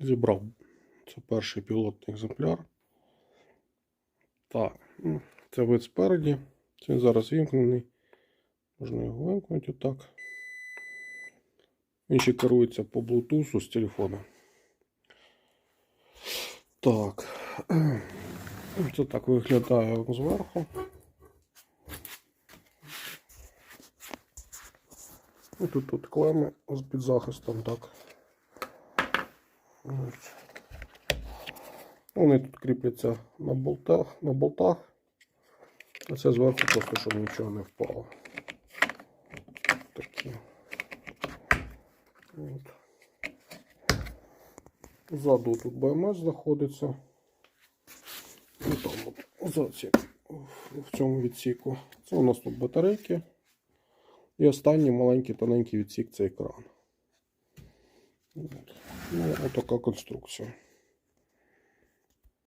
Зібрав. Це перший пілотний екземпляр. Так, ну, це вид спереді. Це зараз вімкнений. Можна його вимкнути отак. Він ще керується по Bluetooth з телефона. Так. Це так виглядає зверху. І тут, тут клеми з підзахистом, так. Ось. Вони тут кріпляться на болтах, на болтах. А це зверху просто, щоб нічого не впало. Такі. От. Ззаду тут БМС знаходиться. І там от, за ці, в цьому відсіку. Це у нас тут батарейки. І останній маленький тоненький відсік це екран. От. Ну, отака конструкція.